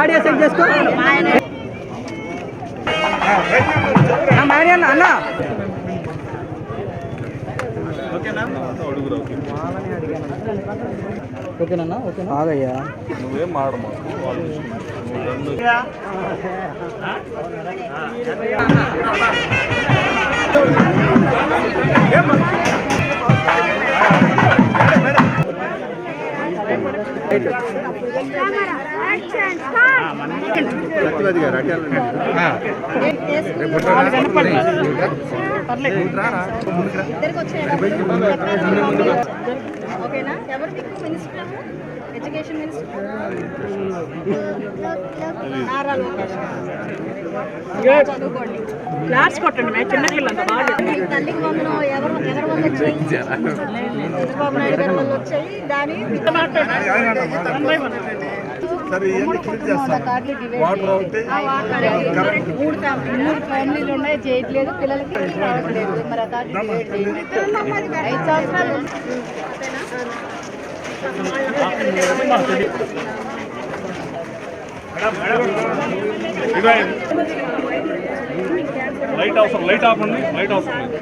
Audio set చేసుకో. అన్న. అన్న. ఓకేనా ఓకేనా ఆగయ్యా నువ్వేం మాడమా ఇద్దరికి వచ్చాయి ఓకేనా ఎవరు మీకు మినిస్టర్? Education minister. చదువుకోండి క్లాస్ కొట్టండి మేము చిన్న పిల్లలంతా బాగా మీ తల్లికి వందనం ఎవరు ఎవరి వల్ల వచ్చాయి? చంద్రబాబు నాయుడు గారి వల్ల వచ్చాయి. దాని ఆ వాటర్ మూడు ఫ్యామిలీ మూడు ఫ్యామిలీలు ఉన్నాయి చేయట్లేదు పిల్లలకి రావట్లేదు మరి ఆ కార్డు క్రియేట్ చేయండి. ఐదు సంవత్సరాలు లైట్ అవసరం లైట్ ఆపండి లైట్ అవసరం లేదు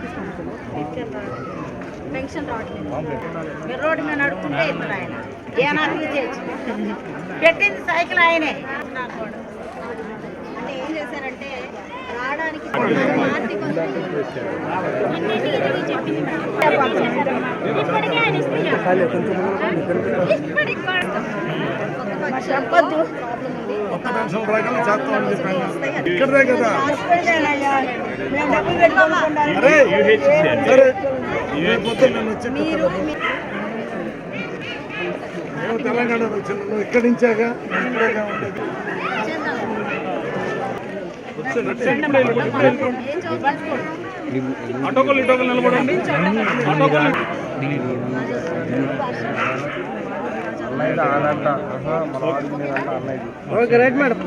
పెన్షన్ రావట్లేదు మీరు రోడ్డు మీద నడుపుకుంటే ఇప్పుడు ఆయన ఏనాడు చేయొచ్చు పెట్టింది సైకిల్ ఆయనే అంటే ఏం చేశారంటే రావడానికి చెప్పింది ఇప్పటికే ఆయన ఇస్తున్నారు. ఇప్పటికి కూడా. చెప్పొద్దు. ప్రాబ్లం ఉంది కొత్త పెన్షన్ ప్రకారం చేస్తామని చెప్పాను. ఇక్కడే కదా. అరే సరే. రేపు పొద్దున్న నేను వచ్చి మీరు మేము తెలంగాణ నువ్వు ఇక్కడి నుంచాగా ఇక్కడేగా ఉండేది. ఏం చదువుకుంటున్నారు ఆటోకల్ ఇటోకల్ నిలబడండి ఆటోకల్ ఓకే రైట్ మేడం.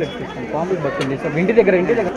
తీసుకోండి పాంప్లెట్ బతుంది సార్ ఇంటి దగ్గర ఇంటి దగ్గర.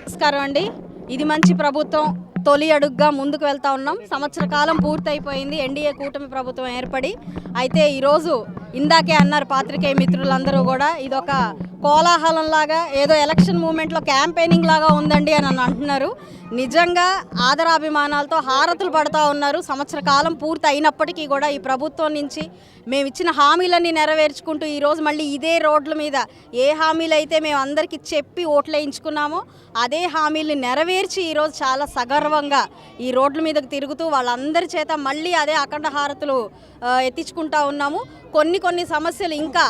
నమస్కారం అండి. ఇది మంచి ప్రభుత్వం. తొలి అడుగ్గా ముందుకు వెళ్తా ఉన్నాం. సంవత్సర కాలం పూర్తయిపోయింది. ఎన్డీఏ కూటమి ప్రభుత్వం ఏర్పడి అయితే ఈరోజు ఇందాకే అన్నారు పాత్రికేయ మిత్రులందరూ కూడా ఇదొక కోలాహలంలాగా ఏదో ఎలక్షన్ మూమెంట్లో క్యాంపెయినింగ్ లాగా ఉందండి అని అంటున్నారు. నిజంగా ఆదరాభిమానాలతో హారతులు పడతా ఉన్నారు. సంవత్సర కాలం పూర్తి అయినప్పటికీ కూడా ఈ ప్రభుత్వం నుంచి మేము ఇచ్చిన హామీలన్నీ నెరవేర్చుకుంటూ ఈరోజు మళ్ళీ ఇదే రోడ్ల మీద ఏ హామీలు అయితే మేము అందరికీ చెప్పి ఓట్లేయించుకున్నామో అదే హామీలు నెరవేర్చి ఈరోజు చాలా సగర్వంగా ఈ రోడ్ల మీదకు తిరుగుతూ వాళ్ళందరి చేత మళ్ళీ అదే అఖండ హారతులు ఎత్తించుకుంటా ఉన్నాము. కొన్ని కొన్ని సమస్యలు ఇంకా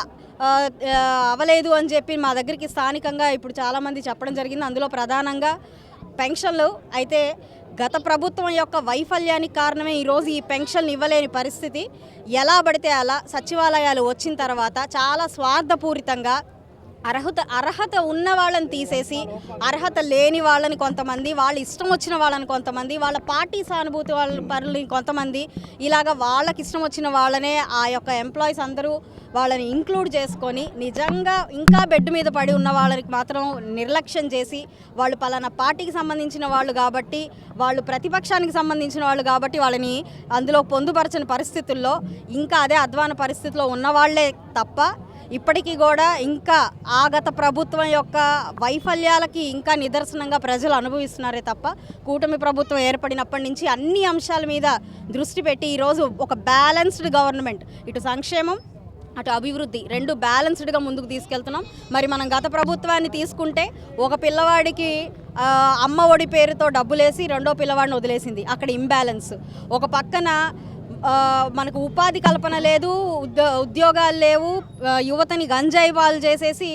అవలేదు అని చెప్పి మా దగ్గరికి స్థానికంగా ఇప్పుడు చాలామంది చెప్పడం జరిగింది. అందులో ప్రధానంగా పెన్షన్లు. అయితే గత ప్రభుత్వం యొక్క వైఫల్యానికి కారణమే ఈరోజు ఈ పెన్షన్లు ఇవ్వలేని పరిస్థితి. ఎలా పడితే అలా సచివాలయాలు వచ్చిన తర్వాత చాలా స్వార్థపూరితంగా అర్హత అర్హత ఉన్న వాళ్ళని తీసేసి అర్హత లేని వాళ్ళని కొంతమంది వాళ్ళ ఇష్టం వచ్చిన వాళ్ళని కొంతమంది వాళ్ళ పార్టీ సానుభూతి వాళ్ళ పరులని కొంతమంది ఇలాగ వాళ్ళకి ఇష్టం వచ్చిన వాళ్ళనే ఆ యొక్క ఎంప్లాయీస్ అందరూ వాళ్ళని ఇంక్లూడ్ చేసుకొని నిజంగా ఇంకా బెడ్ మీద పడి ఉన్న వాళ్ళకి మాత్రం నిర్లక్ష్యం చేసి వాళ్ళు పలానా పార్టీకి సంబంధించిన వాళ్ళు కాబట్టి వాళ్ళు ప్రతిపక్షానికి సంబంధించిన వాళ్ళు కాబట్టి వాళ్ళని అందులో పొందుపరచని పరిస్థితుల్లో ఇంకా అదే అధ్వాన పరిస్థితిలో ఉన్న వాళ్ళే తప్ప ఇప్పటికీ కూడా ఇంకా ఆ గత ప్రభుత్వం యొక్క వైఫల్యాలకి ఇంకా నిదర్శనంగా ప్రజలు అనుభవిస్తున్నారే తప్ప కూటమి ప్రభుత్వం ఏర్పడినప్పటి నుంచి అన్ని అంశాల మీద దృష్టి పెట్టి ఈరోజు ఒక బ్యాలెన్స్డ్ గవర్నమెంట్ ఇటు సంక్షేమం అటు అభివృద్ధి రెండు బ్యాలెన్స్డ్గా ముందుకు తీసుకెళ్తున్నాం. మరి మనం గత ప్రభుత్వాన్ని తీసుకుంటే ఒక పిల్లవాడికి అమ్మ ఒడి పేరుతో డబ్బులేసి రెండో పిల్లవాడిని వదిలేసింది. అక్కడ ఇంబ్యాలెన్స్ ఒక పక్కన మనకు ఉపాధి కల్పన లేదు ఉద్యో ఉద్యోగాలు లేవు యువతని గంజాయి పాలు చేసేసి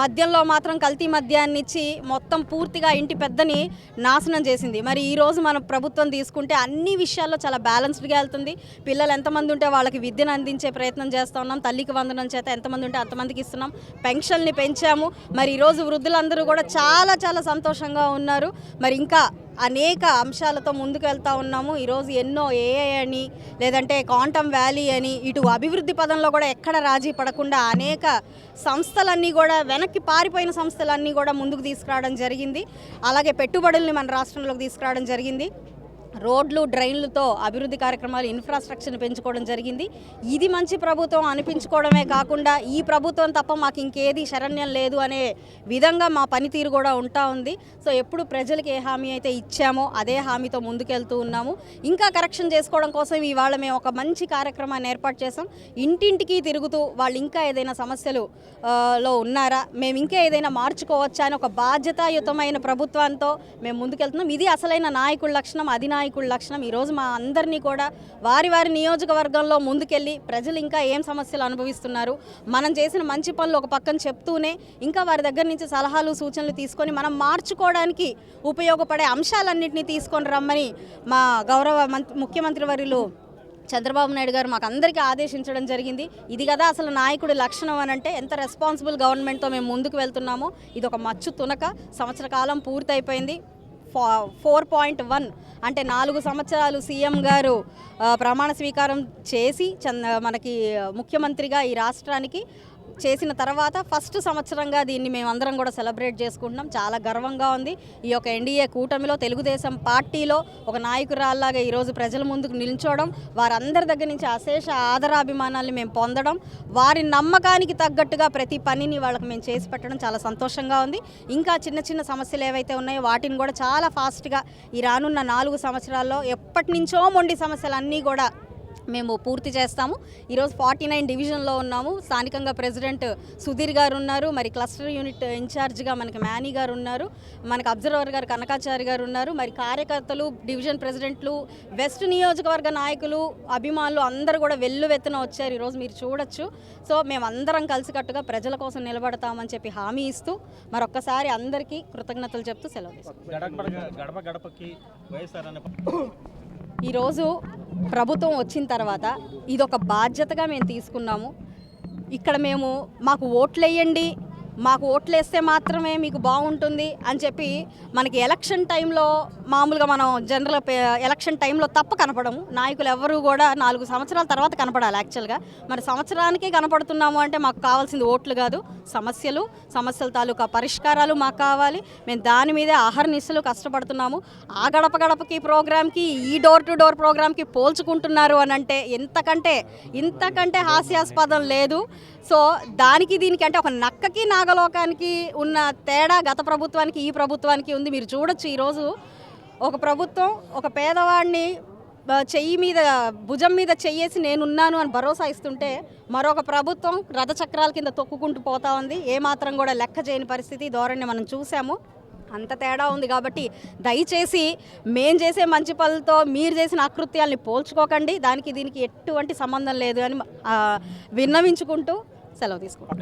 మద్యంలో మాత్రం కల్తీ మద్యాన్ని ఇచ్చి మొత్తం పూర్తిగా ఇంటి పెద్దని నాశనం చేసింది. మరి ఈరోజు మన ప్రభుత్వం తీసుకుంటే అన్ని విషయాల్లో చాలా బ్యాలెన్స్డ్గా వెళ్తుంది. పిల్లలు ఎంతమంది ఉంటే వాళ్ళకి విద్యను అందించే ప్రయత్నం చేస్తూ ఉన్నాం. తల్లికి వందనం చేత ఎంతమంది ఉంటే అంతమందికి ఇస్తున్నాం. పెన్షన్ని పెంచాము. మరి ఈరోజు వృద్ధులందరూ కూడా చాలా చాలా సంతోషంగా ఉన్నారు. మరి ఇంకా అనేక అంశాలతో ముందుకెళ్తా ఉన్నాము. ఈరోజు ఎన్నో ఏఐ అని లేదంటే క్వాంటమ్ వ్యాలీ అని ఇటు అభివృద్ధి పదంలో కూడా ఎక్కడ రాజీ పడకుండా అనేక సంస్థలన్నీ కూడా వెనక్కి పారిపోయిన సంస్థలన్నీ కూడా ముందుకు తీసుకురావడం జరిగింది. అలాగే పెట్టుబడుల్ని మన రాష్ట్రంలోకి తీసుకురావడం జరిగింది. రోడ్లు డ్రైన్లతో అభివృద్ధి కార్యక్రమాలు ఇన్ఫ్రాస్ట్రక్చర్ని పెంచుకోవడం జరిగింది. ఇది మంచి ప్రభుత్వం అనిపించుకోవడమే కాకుండా ఈ ప్రభుత్వం తప్ప మాకు ఇంకేది శరణ్యం లేదు అనే విధంగా మా పనితీరు కూడా ఉంటా ఉంది. సో ఎప్పుడు ప్రజలకు ఏ హామీ అయితే ఇచ్చామో అదే హామీతో ముందుకెళ్తూ ఉన్నాము. ఇంకా కరెక్షన్ చేసుకోవడం కోసం ఇవాళ మేము ఒక మంచి కార్యక్రమాన్ని ఏర్పాటు చేసాం ఇంటింటికి తిరుగుతూ వాళ్ళు ఇంకా ఏదైనా సమస్యలు లో ఉన్నారా? మేము ఇంకా ఏదైనా మార్చుకోవచ్చా? అని ఒక బాధ్యతాయుతమైన ప్రభుత్వంతో మేము ముందుకెళ్తున్నాం. ఇది అసలైన నాయకుల లక్షణం నాయకుడి లక్షణం ఈరోజు మా అందరినీ కూడా వారి వారి నియోజకవర్గంలో ముందుకెళ్ళి ప్రజలు ఇంకా ఏం సమస్యలు అనుభవిస్తున్నారు? మనం చేసిన మంచి పనులు ఒక పక్కన చెప్తూనే ఇంకా వారి దగ్గర నుంచి సలహాలు సూచనలు తీసుకొని మనం మార్చుకోవడానికి ఉపయోగపడే అంశాలన్నింటినీ తీసుకొని రమ్మని మా గౌరవ ముఖ్యమంత్రి వర్యులు చంద్రబాబు నాయుడు గారు మాకు అందరికీ ఆదేశించడం జరిగింది. ఇది కదా అసలు నాయకుడి లక్షణం అని అంటే ఎంత రెస్పాన్సిబుల్ గవర్నమెంట్తో మేము ముందుకు వెళ్తున్నామో. ఇది ఒక మచ్చు తునక. సంవత్సర కాలం పూర్తయిపోయింది. ఫోర్ పాయింట్ వన్ అంటే నాలుగు సంవత్సరాలు సీఎం గారు ప్రమాణ స్వీకారం చేసి చంద మనకి ముఖ్యమంత్రిగా ఈ రాష్ట్రానికి చేసిన తర్వాత ఫస్ట్ సంవత్సరంగా దీన్ని మేమందరం కూడా సెలబ్రేట్ చేసుకుంటున్నాం. చాలా గర్వంగా ఉంది. ఈ యొక్క ఎన్డీఏ కూటమిలో తెలుగుదేశం పార్టీలో ఒక నాయకురాల్లాగా ఈరోజు ప్రజల ముందుకు నిల్చోవడం వారందరి దగ్గర నుంచి అశేష ఆదరాభిమానాల్ని మేము పొందడం వారి నమ్మకానికి తగ్గట్టుగా ప్రతి పనిని వాళ్ళకి మేము చేసి పెట్టడం చాలా సంతోషంగా ఉంది. ఇంకా చిన్న చిన్న సమస్యలు ఏవైతే ఉన్నాయో వాటిని కూడా చాలా ఫాస్ట్గా ఈ రానున్న నాలుగు సంవత్సరాల్లో ఎప్పటి నుంచో మొండి సమస్యలన్నీ కూడా మేము పూర్తి చేస్తాము. ఈరోజు ఫార్టీ నైన్ డివిజన్లో ఉన్నాము. స్థానికంగా ప్రెసిడెంట్ సుధీర్ గారు ఉన్నారు. మరి క్లస్టర్ యూనిట్ ఇన్ఛార్జ్గా మనకి మేనీ గారు ఉన్నారు. మనకి అబ్జర్వర్ గారు కనకాచారి గారు ఉన్నారు. మరి కార్యకర్తలు డివిజన్ ప్రెసిడెంట్లు వెస్ట్ నియోజకవర్గ నాయకులు అభిమానులు అందరూ కూడా వెల్లువెత్తున వచ్చారు. ఈరోజు మీరు చూడొచ్చు. సో మేము అందరం కలిసికట్టుగా ప్రజల కోసం నిలబడతామని చెప్పి హామీ ఇస్తూ మరొక్కసారి అందరికీ కృతజ్ఞతలు చెప్తూ సెలవు గడప గడప గడపకి వైఎస్ఆర్ అనే ఈరోజు ప్రభుత్వం వచ్చిన తర్వాత ఇదొక బాధ్యతగా మేము తీసుకున్నాము. ఇక్కడ మేము మాకు ఓట్లు వేయండి మాకు ఓట్లు వేస్తే మాత్రమే మీకు బాగుంటుంది అని చెప్పి మనకి ఎలక్షన్ టైంలో మామూలుగా మనం జనరల్ ఎలక్షన్ టైంలో తప్ప కనపడము. నాయకులు ఎవరు కూడా నాలుగు సంవత్సరాల తర్వాత కనపడాలి యాక్చువల్గా మరి సంవత్సరానికి కనపడుతున్నాము అంటే మాకు కావాల్సింది ఓట్లు కాదు సమస్యలు సమస్యల తాలూకా పరిష్కారాలు మాకు కావాలి. మేము దాని మీదే ఆహర్నిశలు కష్టపడుతున్నాము. ఆ గడప గడపకి ప్రోగ్రామ్కి ఈ డోర్ టు డోర్ ప్రోగ్రామ్కి పోల్చుకుంటున్నారు అని అంటే ఇంతకంటే ఇంతకంటే హాస్యాస్పదం లేదు. సో దానికి దీనికి అంటే ఒక నక్కకి నాగలోకానికి ఉన్న తేడా గత ప్రభుత్వానికి ఈ ప్రభుత్వానికి ఉంది. మీరు చూడొచ్చు ఈరోజు ఒక ప్రభుత్వం ఒక పేదవాడిని చెయ్యి మీద భుజం మీద చెయ్యేసి నేనున్నాను అని భరోసా ఇస్తుంటే మరొక ప్రభుత్వం రథచక్రాల కింద తొక్కుకుంటూ పోతా ఉంది. ఏమాత్రం కూడా లెక్క చేయని పరిస్థితి ధోరణి మనం చూసాము. అంత తేడా ఉంది కాబట్టి దయచేసి మేం చేసే మంచి పనులతో మీరు చేసిన అకృత్యాల్ని పోల్చుకోకండి. దానికి దీనికి ఎటువంటి సంబంధం లేదు అని విన్నవించుకుంటూ సెలవు తీసుకుంటాం